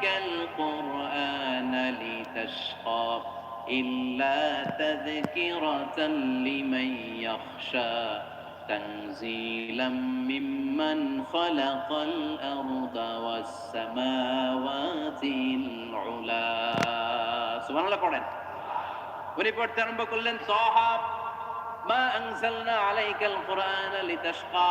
عليك القرآن لتشقى إلا تذكرة لمن يخشى تنزيلا ممن خلق الأرض والسماوات العلا سبحان الله قرآن উনি পড়তে আরম্ভ করলেন সহাব মা আনজালনা আলাইকাল কোরআন লিতাশকা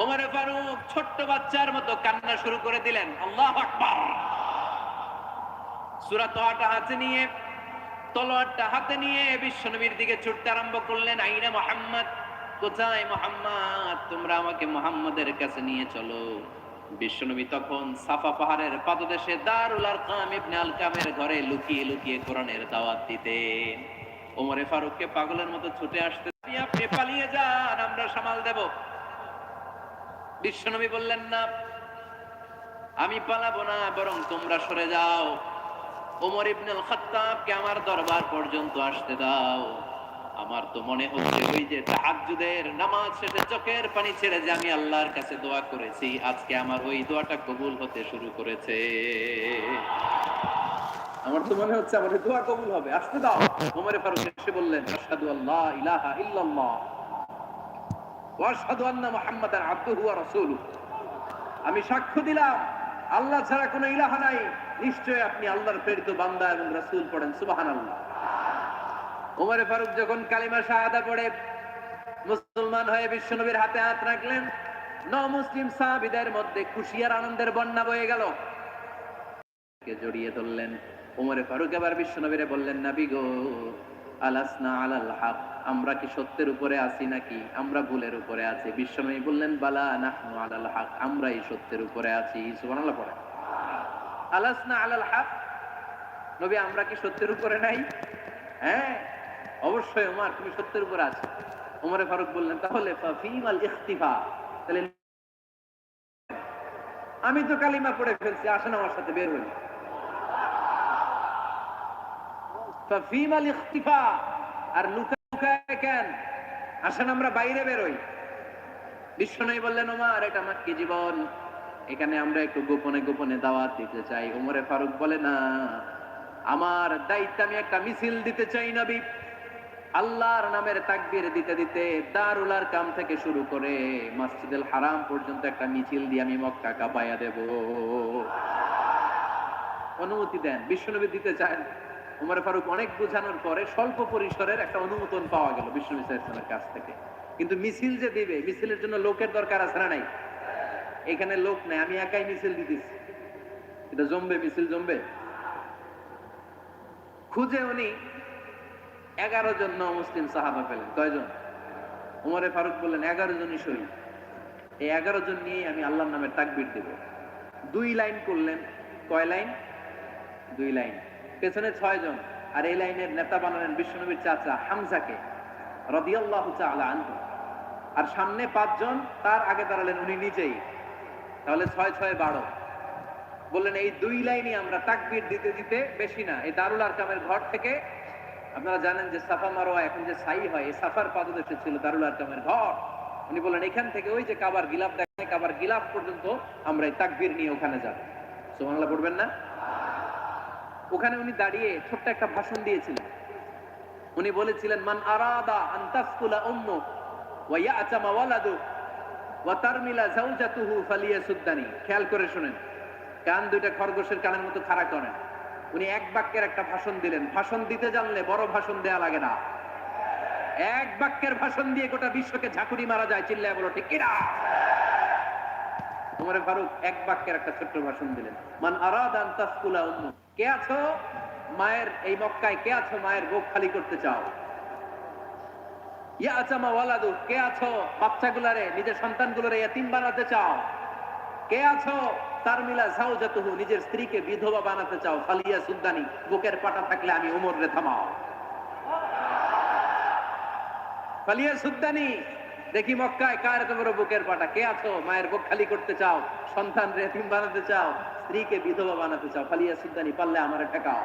ওমর ফারুক ছোট্ট বাচ্চার মতো কান্না শুরু করে দিলেন, আল্লাহ আকবার! সুরা হাতে নিয়ে, তলোয়ারটা হাতে নিয়ে দিকে ছুটতে আরম্ভ করলেন, আইনা মোহাম্মদ, কোথায় মোহাম্মদ? তোমরা আমাকে মোহাম্মদের কাছে নিয়ে চলো। বিশ্বনবী তখন সাফা পাহাড়ের পাদদেশে দারুল আরকাম ইবনে আলকামের ঘরে লুকিয়ে লুকিয়ে কোরআনের দাওয়াত দিতেন। ওমরে ফারুককে পাগলের মতো ছুটে আসতে আপনি পালিয়ে যান, আমরা সামাল দেব। বিশ্বনবী বললেন, না, আমি পালাবো না, বরং তোমরা সরে যাও। ওমর ইবনুল খাত্তাবকে আমার দরবার পর্যন্ত আসতে দাও। আমার তো মনে হচ্ছে ওই যে তাহাজ্জুদের নামাজ শেষে চোখের পানি ছেড়ে যে আমি আল্লাহর কাছে দোয়া করেছি, আজকে আমার ওই দোয়াটা কবুল হতে শুরু করেছে। আমার তো মনে হচ্ছে আমার দোয়া কবুল হবে। আসতে দাও। ওমরে ফারুক এসে বললেন, আশহাদু আল্লাহ ইলাহা ইল্লাল্লাহ। আমি সাক্ষ্য দিলাম, আল্লাহ ছাড়া কোনো ইলাহা নাই। নিশ্চয় আপনি আল্লাহর প্রেরিত বান্দা এবং রাসূল পড়েন, সুবহানাল্লাহ। ওমরে ফারুক যখন কালিমা শাহাদা পড়ে, মুসলমান হয়ে বিশ্বনবীর হাতে হাত রাখলেন ন মুসলিম সাহাবীদের মধ্যে খুশি আর আনন্দের বন্যা বয়ে গেল। জড়িয়ে ধরলেন? ওমরে ফারুক এবার বিশ্বনবীরে বললেন, নাবি গো আলাসনা আলাল হক, আমরা কি সত্যের উপরে আছি নাকি? আমরা ভুলের উপরে আছি। বিশ্বনবী বললেন, বালা নাহনু আলাল হক, আমরাই সত্যের উপরে আছি। সুবহানাল্লাহ পড়ে আলাসনা আলাল হক? নবী, আমরা কি সত্যের উপরে নাই? হ্যাঁ অবশ্যই ওমর তুমি সত্যের উপরে আছো। ওমরে ফারুক বললেন, তাহলে ফাফিমাল ইখতিফা। তাহলে আমি তো কালিমা পড়ে ফেলছি, আসেন আমার সাথে, বের হই। ইখতিফা। আর লুকা লুকায় কেন? আসেন আমরা বাইরে বেরোই। বললেন, ওমর, এটা আমার কি জীবন। এখানে আমরা একটু গোপনে গোপনে দাওয়াত দিতে চাই। ওমরে ফারুক বলে, না, আমার দায়িত্ব আমি একটা মিছিল দিতে চাই নবী। আল্লাহর নামের তাকবীর দিতে দিতে দারুলার কাম থেকে শুরু করে মসজিদুল হারাম পর্যন্ত একটা মিছিল দিয়ে আমি মক্কা কাঁপাইয়া দেব। অনুমতি দেন বিশ্বনবী দিতে চান। উমর ফারুক অনেক বোঝানোর পরে স্বল্প পরিসরের একটা অনুমোদন পাওয়া গেল বিশ্বনবী সাল্লাল্লাহু কাছ থেকে। কিন্তু মিছিল যে দিবে, মিছিলের জন্য লোকের দরকার আছে না নাই? এখানে লোক নাই, আমি একাই মিছিল দিতেছি। এটা জমবে, মিছিল জমবে। খুঁজে উনি এগারো জন মুসলিম সাহাবা পেলেন। কয়জন? উমরে ফারুক বললেন, এগারো জনই শহীদ। এই এগারো জন নিয়ে আমি আল্লাহর নামের তাকবির দেব। দুই লাইন করলেন। কয় লাইন? দুই লাইন। পেছনে ছয় জন, আর এই লাইনের নেতা বানালেন বিশ্বনবীর চাচা হামজাকে, রদিয়াল্লাহু তাআলা আনহু। আর সামনে পাঁচজন তার আগে দাঁড়ালেন উনি নিজেই। তাহলে ছয় ছয় বারো। বললেন, এই দুই লাইনই আমরা তাকবির দিতে দিতে বেশি না। এই দারুল আরকামের ঘর থেকে আপনারা জানেন যে সাফা মারোয়া এখন যে সাই হয়, এই সাফার পাদদেশে ছিল দারুল আরকামের ঘর। উনি বললেন, এখান থেকে ওই যে কাবার গিলাফ, দেখেন কাবার গিলাফ পর্যন্ত আমরা এই তাকবির নিয়ে ওখানে যাব। সুবহানাল্লাহ, পড়বেন না? ওখানে উনি দাঁড়িয়ে ছোট্ট একটা ভাষণ দিয়েছিলেন। উনি বলেছিলেন, মান আরাদা আন তাসকুলা উম্মু ওয়া ইয়াতামা ওয়ালাদু ওয়া তারমিলা জাওজাতুহু ফালিয়াসুদ্দানি। খেয়াল করে শুনেন, কান দুইটা খরগোশের কানের মতো খাড়া করেন। উনি এক বাক্যের একটা ভাষণ দিলেন। ভাষণ দিতে জানলে বড় ভাষণ দেয়া লাগে না। এক বাক্যের ভাষণ দিয়ে গোটা বিশ্বকে ঝাঁকুনি মারা যায়, চিল্লায় বলো, ঠিক কিনা উমরে ফারুক, এক বাক্যের একটা ছোট্ট ভাষণ দিলেন। মান আরাদান তাসকুলা কে আছো? মায়ের এই মক্কায় কে আছো? মায়ের বুক খালি করতে চাও? ইয়া ওয়ালাদু, কে আছো? বাচ্চাগুলারে, নিজের সন্তানগুলোরে বানাতে চাও? কে আছো? নিজের স্ত্রীকে বিধবা বানাতে চাও? ফালিয়া সুদ্দানি বুকের পাটা থাকলে আমি উমর রে থামাও। ফালিয়া সুদ্দানি দেখি মক্কায় কার বড় বুকের পাটা? কে আছো? মায়ের বুক খালি করতে চাও? সন্তান রে এতিম বানাতে চাও? স্ত্রীকে বিধবা বানাতে চাও? ফালিয়া সুদ্দানি পারলে আমারে ঠেকাও।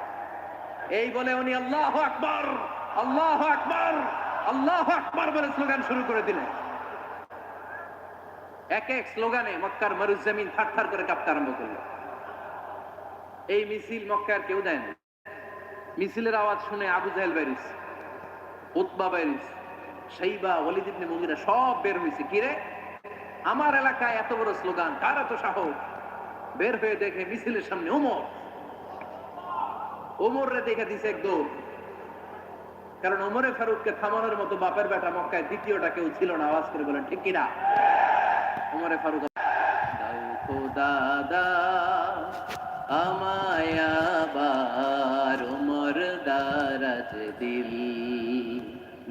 এই বলে উনি আল্লাহ আকবর আল্লাহ আকবর আল্লাহ আকবর বলে স্লোগান শুরু করে দিলেন এক এক স্লোগানে মক্কার মরুজমিন থার থার করে কাঁপতে আরম্ভ করল। এই মিছিল মক্কার কেউ দেয় মিছিলের আওয়াজ শুনে আবু জাহেল বাইরিস উতবা বাইরিস সাইবা ওয়ালিদ ইবনে মুগিরা সব বের হয়েছে কিরে আমার এলাকায় এত বড় স্লোগান, কার এত সাহস? বের হয়ে দেখে মিছিলের সামনে ওমর। রে দেখে দিছে এক দৌড় কারণ ওমরে ফারুককে থামানোর মতো বাপের বেটা মক্কায় দ্বিতীয়টা কেউ ছিল না, আওয়াজ করে বলেন, ঠিক কিনা? ওমরে ফারুক দাও খোদাদা আমায় আবার ওমর দারাজ দিল।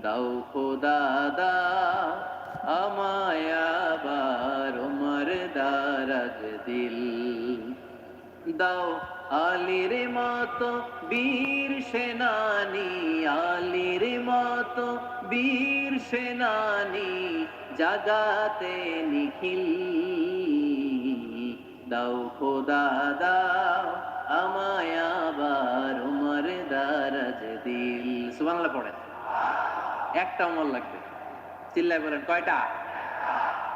দাও খোদাদা আমায় আবার ওমর দারাজ দিল। দাও আলির মতো বীর সেনানি, আলির মতো বীর সেনানি জাগাতে নিখিল। দাও খোদা, দাও। একটা উমর লাগবে। চিল্লায় বলেন, কয়টা?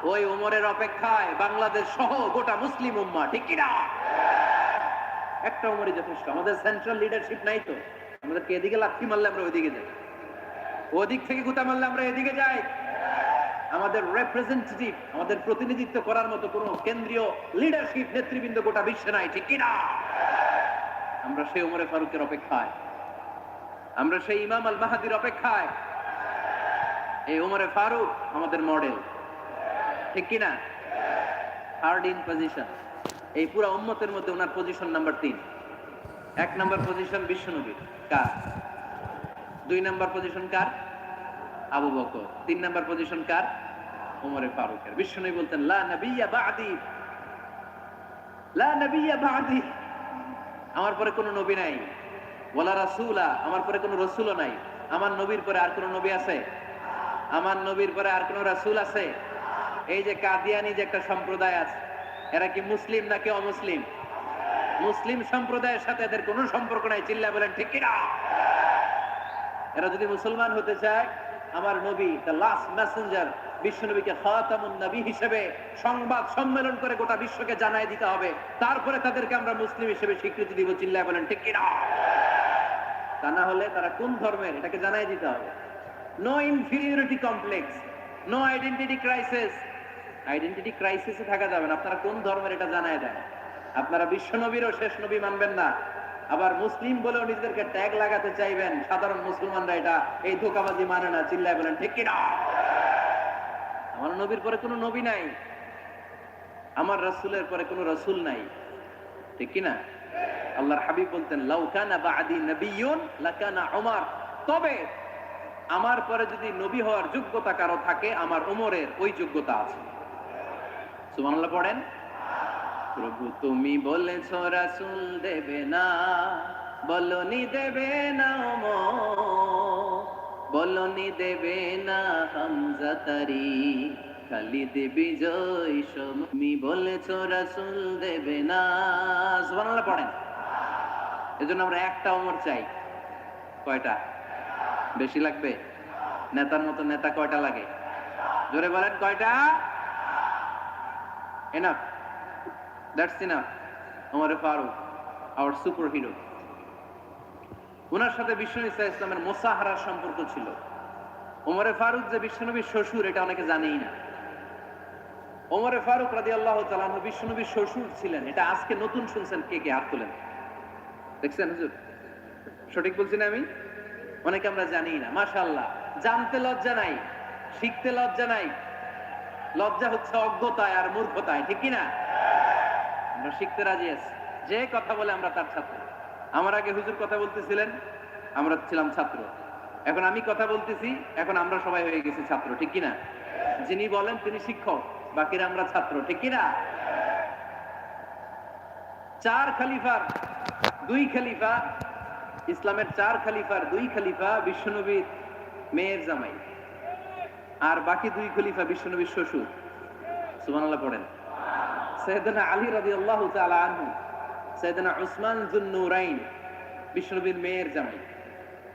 ওই উমরের অপেক্ষায় বাংলাদেশ সহ গোটা মুসলিম উম্মা, ঠিক কিনা? একটা উমরই যথেষ্ট। আমাদের সেন্ট্রাল লিডারশিপ নাই তো। আমাদেরকে এদিকে লাথি মারলে আমরা ওইদিকে যাই? ওদিক থেকে গুতা মারলে আমরা এদিকে যাই? আমাদের রিপ্রেজেন্টেটিভ আমাদের প্রতিনিধিত্ব করার মতো কোন কেন্দ্রীয় লিডারশিপ নেতৃবৃন্দ গোটা বিশ্বে নাই, ঠিক কিনা? আমরা সেই উমরে ফারুকের অপেক্ষায়। আমরা সেই ইমাম আল মাহাদির অপেক্ষায়। এই উমরে ফারুক আমাদের মডেল ঠিক কিনা? থার্ড ইন পজিশন এই পুরো উম্মতের মধ্যে ওনার পজিশন নাম্বার তিন। এক নাম্বার পজিশন বিশ্বনবীর কার? দুই নাম্বার পজিশন কার? Abu Bakr. তিন নাম্বার পজিশন কার? উমরে ফারুকের। বিশ্বনবী বলতেন, লা নবিয়্যা বাদি। লা নবিয়্যা বাদি। আমার পরে কোনো নবী নাই। ওয়ালা রাসূলা। আমার পরে কোনো রাসূলও নাই। আমার নবীর পরে আর কোনো নবী আছে? আমার নবীর পরে আর কোনো রাসূল আছে? এই যে কাদিয়ানি যে একটা সম্প্রদায় আছে, এরা কি মুসলিম নাকি অমুসলিম? মুসলিম সম্প্রদায়ের সাথে এদের কোনো সম্পর্ক নাই, চিল্লা বলেন, ঠিক কিনা? এরা যদি মুসলমান হতে চায়, আমার নবী দ্য লাস্ট মেসেঞ্জার বিশ্ব নবীকে খাতামুন নবী হিসেবে সংবাদ সম্মেলন করে গোটা বিশ্বকে জানাই দিতে হবে। তারপরে তাদেরকে আমরা মুসলিম হিসেবে স্বীকৃতি দিব, চিল্লা বলেন, ঠিক কিনা? তা না হলে তারা কোন ধর্মের? এটাকে জানাই দিতে হবে। No inferiority complex no identity crisis identity ক্রাইসিসে থাকা যাবে না। আপনারা কোন ধর্মের এটা জানাই দেন? আপনারা বিশ্ব নবীরও শেষ নবী মানবেন না। আবার মুসলিম বলেও নিজেদেরকে ট্যাগ লাগাতে চাইবেন। সাধারণ মুসলমানরা এটা এই ধোকাবাজি মানে না। চিল্লায় বলেন, ঠিক কিনা? আমার নবীর পরে কোনো নবী নাই। আমার রাসূলের পরে কোনো রাসূল নাই। ঠিক কিনা? আল্লাহর হাবিব বলতেন, লাউ কানা বাদি নবিয়ুন লাকানা উমর। তবে আমার পরে যদি নবী হওয়ার যোগ্যতা কারও থাকে, আমার উমরের ওই যোগ্যতা আছে। সুবহানাল্লাহ পড়েন। প্রভু তুমি বলেছ, রাসূল দেবে না, বলনি দেবে না বলনি দেবে না হামজা তারি, খালিদ বিজয় তুমি বলেছ, রাসূল দেবে না। সুবহানাল্লাহ পড়েন। এজন্য আমরা একটা ওমর চাই। কয়টা? বেশি লাগবে? নেতার মতো নেতা কয়টা লাগে? জোরে বলেন কয়টা? Enough that's enough Farooq our super hero ওনার সাথে ইসলামের মোসাহারার সম্পর্ক ছিল। ওমরে ফারুক যে বিশ্বনবীর শ্বশুর, এটা অনেকে জানেই না। ওমরে ফারুক রাজি আল্লাহ তালাহ বিশ্বনবীর শ্বশুর ছিলেন। এটা আজকে নতুন শুনছেন কে কে হাত তোলেন। দেখছেন হুজুর? সঠিক বলছি না আমি? অনেকে আমরা জানি না, মাশাআল্লাহ। জানতে লজ্জা নাই, শিখতে লজ্জা নাই। লজ্জা হচ্ছে অজ্ঞতায় আর মূর্খতায়, ঠিক কি না আমরা শিখতে রাজি আছি। যে কথা বলে আমরা তার ছাত্র। আমার আগে হুজুর কথা বলতেছিলেন, আমরা ছিলাম ছাত্র। এখন আমি কথা বলতেছি, এখন আমরা সবাই হয়ে গেছি ছাত্র, ঠিক কি না যিনি বলেন তিনি শিক্ষক, বাকিরা আমরা ছাত্র, ঠিক কি না চার খলিফার, দুই খলিফা ইসলামের চার খলিফার দুই খালিফা বিশ্বনবীর মেয়ের জামাই। আর বাকি দুই খলিফা বিশ্বনবীর শ্বশুর। সুবহানাল্লাহ পড়েন। সৈয়দনা আলী রাদিয়াল্লাহু আল্লাহ আনহু সৈয়দনা উসমান যুন্নুরাইন বিশ্বনবীর মেয়ের জামাই।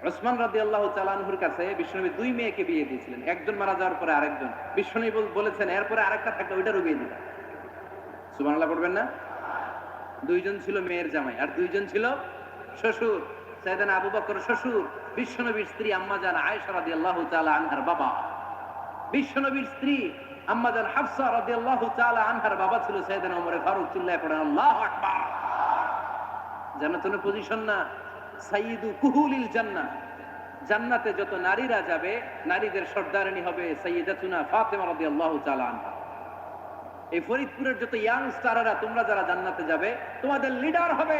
উসমান রাদিয়াল্লাহু তাআলা আনহুর কাছে বিশ্বনবী দুই মেয়েকে বিয়ে দিয়েছিলেন। একজন মারা যাওয়ার পরে আরেকজন। বিশ্বনবী বলেছেন, এরপরে আরেকটা থাকলে ওইটারও বিয়ে দিবেন সুবহানাল্লাহ পড়বেন না? দুইজন ছিল মেয়ের জামাই, আর দুইজন ছিল শ্বশুর। সৈয়দানা আবু বকর শ্বশুর, বিশ্বনবীর স্ত্রী আম্মাজান আয়েশা রাদিয়াল্লাহু তাআলা আনহার বাবা। বিশ্বনবীর স্ত্রী আম্মাজান হাফসা রাদিয়াল্লাহু তাআলা আনহার বাবা ছিল সৈয়দানা ওমর ফারুক, চিল্লায় পড়েন আল্লাহু আকবার। জান্নাতুল পজিশন না সাইয়্যিদু কুহুলিল জান্নাহ। জান্নাতে যত নারীরা যাবে, নারীদের সর্দারিনী হবে সাইয়্যিদাতুনা ফাতেমা রাদিয়াল্লাহু তাআলা আনহা। এই ফরিদপুরের যত ইয়াং স্টাররা তোমরা যারা জান্নাতে যাবে, তোমাদের লিডার হবে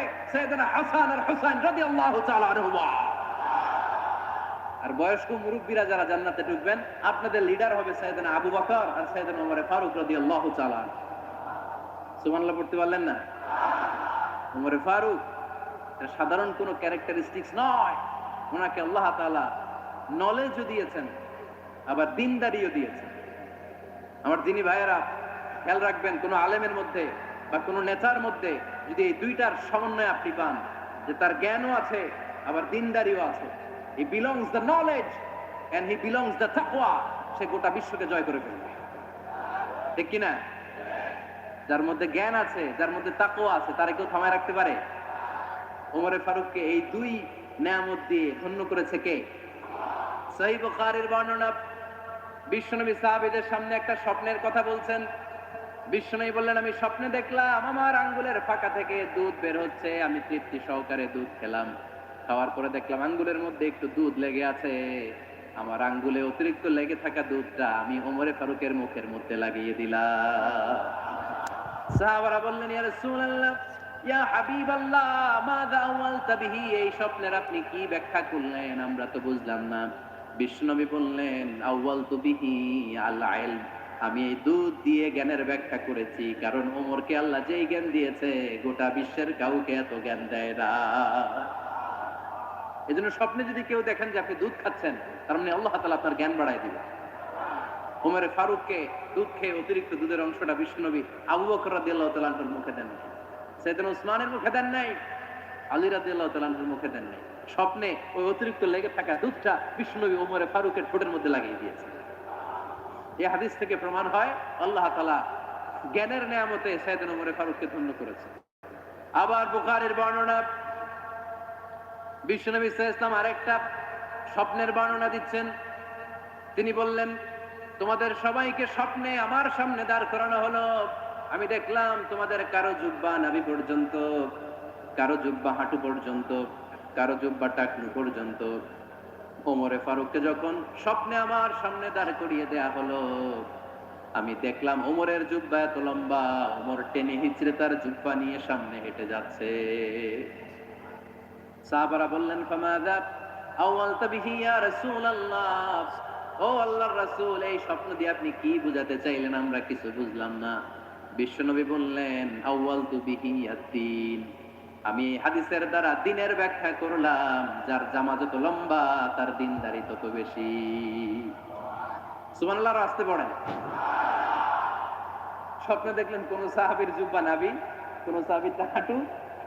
আর বয়স্ক মুরব্বীরা যারা জান্নাতে ঢুকবেন, আপনাদের লিডার হবে সৈয়দনা আবু বকর আর সৈয়দনা ওমর ফারুক রাদিয়াল্লাহু তাআলা। সুবহানাল্লাহ, পড়তে পারলেন না? ওমর ফারুক, এটা সাধারণ কোনো ক্যারেক্টারিস্টিক্স নয়। ওনাকে আল্লাহ তাআলা নলেজও দিয়েছেন, আবার দিনদারিও দিয়েছেন। আমার দিনী ভাইয়েরা খেয়াল রাখবেন, কোনো আলেমের মধ্যে বা কোন নেতার মধ্যে যদি এই দুইটার সমন্বয় আপনি পান, যে তার জ্ঞানও আছে, আবার দিনদারিও আছে। He belongs the knowledge and he belongs the তাকওয়া সে গোটা বিশ্বকে জয় করে ফেলবে। ঠিক কিনা? যার মধ্যে জ্ঞান আছে, যার মধ্যে তাকওয়া আছে, তারা কেউ থামায় রাখতে পারে? ওমরে ফারুককে এই দুই নেয়ামত দিয়ে ধন্য করেছে কে? বুখারীর বর্ণনা, বিশ্বনবী সাহাবীদের সামনে একটা স্বপ্নের কথা বলছেন বিশ্বনবী বললেন, আমি স্বপ্নে দেখলাম, আমার আঙ্গুলের ফাঁকা থেকে দুধ বের হচ্ছে, আমি তৃপ্তি সহকারে দুধ খেলাম। খাওয়ার পরে দেখলাম আঙ্গুলের মধ্যে একটু দুধ লেগে আছে। আমার আঙ্গুলে অতিরিক্ত লেগে থাকা দুধটা আমি ওমরে ফারুকের মুখের মধ্যে লাগিয়ে দিলাম। সাহাবারা বললেন, ইয়া রাসূলুল্লাহ, ইয়া হাবিবাল্লাহ, মাযা আওয়ালতা বিহি? এই স্বপ্নের আপনি কি ব্যাখ্যা করলেন? আমরা তো বুঝলাম না। বিষ্ণুনবী বললেন, আউয়ালতু বিহি আল ইলম আমি এই দুধ দিয়ে জ্ঞানের ব্যাখ্যা করেছি, কারণ ওমরকে আল্লাহ যেই জ্ঞান দিয়েছে, গোটা বিশ্বের কাউকে এত জ্ঞান দেয় না। এজন্য স্বপ্নে যদি কেউ দেখেন যে আপনি দুধ খাচ্ছেন, তার মানে আল্লাহ তাআলা আপনার জ্ঞান বাড়ায় দিবে ওমরে ফারুককে দুধ খেয়ে অতিরিক্ত দুধের অংশটা বিষ্ণুনবী আবু বকর রাদিয়াল্লাহু তাআলার মুখে দেন সেদিন ওসমানের মুখে দেন নাই, আলী রাদিয়াল্লাহু তাআলার মুখে দেন নাই। স্বপ্নে ওই অতিরিক্ত লেগে থাকা দুধটা বিষ্ণুনবী ওমরে ফারুকের ঠোঁটের মধ্যে লাগিয়ে দিয়েছে এই হাদিস থেকে প্রমাণ হয়, আল্লাহ তাআলা জ্ঞানের নেয়ামতে সাইয়েদনা ওমরে ফারুককে ধন্য করেছে আবার বুখারীর বর্ণনা বিশ্বনবী ওয়াসাল্লাম আরেকটা স্বপ্নের বর্ণনা দিচ্ছেন। তিনি বললেন, তোমাদের সবাইকে স্বপ্নে আমার সামনে দাঁড় করানো হলো। আমি দেখলাম তোমাদের কারও জুব্বা নাভি পর্যন্ত, কারও জুব্বা হাঁটু পর্যন্ত, কারও জুব্বা টাকনু পর্যন্ত ওমরে ফারুককে যখন স্বপ্নে আমার সামনে দাঁড় করিয়ে দেয়া হলো, আমি দেখলাম ওমরের জুব্বা এত লম্বা, ওমর টেনে হিচড়ে তার জুব্বা নিয়ে সামনে হেঁটে যাচ্ছে। সাহাবারা বললেন ফামাদা আওয়ালতা বিহি ইয়া রাসূলুল্লাহ। ও আল্লাহর রাসূল, এই স্বপ্ন দিয়ে আপনি কি বুঝাতে চাইলেন? আমরা কিছু বুঝলাম না। বিশ্বনবী বললেন আউয়ালতু বিহি আদ-দীন আমি হাদিসের দ্বারা দিনের ব্যাখ্যা করলাম, যার জামা যত লম্বা, তার দিনদারি তত বেশি। সুবহানাল্লাহ আসতে পড়েন স্বপ্নে দেখলেন কোন সাহাবীর জুব্বা নাবি, কোন সাহাবীর হাঁটু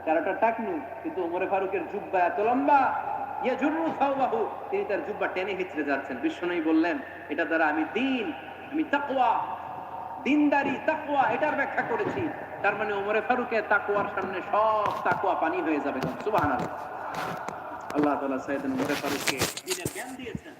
কারোটা টাকনু, কিন্তু ওমরে ফারুকের জুব্বা এত লম্বা ইয়া জুররু সাওবাহু, তিনি তার জুব্বা টেনে হিচড়ে যাচ্ছেন। বিশ্বনবী বললেন, এটা দ্বারা আমি দিন, আমি তাকওয়া, দিনদারি, তাকওয়া, এটার ব্যাখ্যা করেছি। তার মানে ওমরে ফারুকের তাকুয়ার সামনে সব তাকুয়া পানি হয়ে যাবে আল্লাহ তালা সাইদিন ওমরে ফারুককে দিনের জ্ঞান দিয়েছেন।